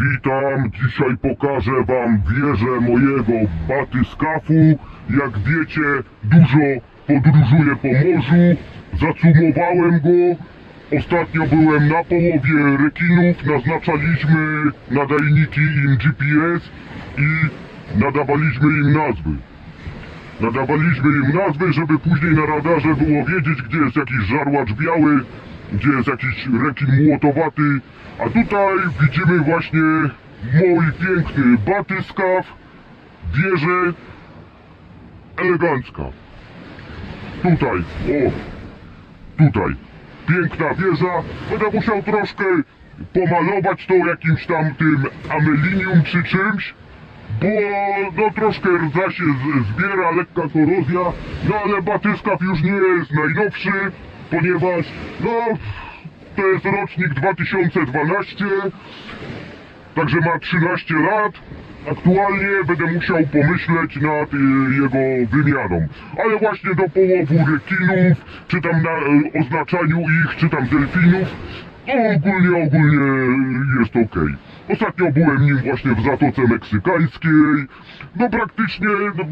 Witam, dzisiaj pokażę wam wieżę mojego batyskafu. Jak wiecie, dużo podróżuję po morzu. Zacumowałem go. Ostatnio byłem na połowie rekinów, naznaczaliśmy nadajniki im GPS i nadawaliśmy im nazwy. Nadawaliśmy im nazwy, żeby później na radarze było wiedzieć, gdzie jest jakiś żarłacz biały, gdzie jest jakiś rekin młotowaty. A tutaj widzimy właśnie mój piękny batyskaw, wieżę elegancka. Tutaj, o, tutaj. Piękna wieża. Będę musiał troszkę pomalować to jakimś tam tym amelinium czy czymś, bo no troszkę rdza się zbiera, lekka korozja, no ale batyskaw już nie jest najnowszy, ponieważ no to jest rocznik 2012, także ma 13 lat. Aktualnie będę musiał pomyśleć nad y, jego wymianą. Ale właśnie do połowu rekinów, czy tam na y, oznaczaniu ich, czy tam delfinów, no ogólnie, ogólnie jest ok. Ostatnio byłem nim właśnie w Zatoce Meksykańskiej. No praktycznie, no,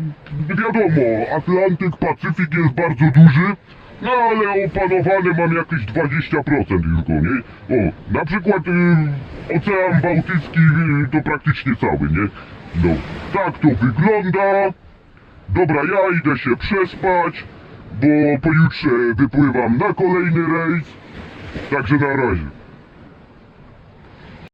wiadomo, Atlantyk, Pacyfik jest bardzo duży. No ale opanowany mam jakieś 20% już go, nie? O, na przykład y, Ocean Bałtycki y, to praktycznie cały, nie? No, tak to wygląda. Dobra, ja idę się przespać, bo pojutrze wypływam na kolejny rejs. Także na razie.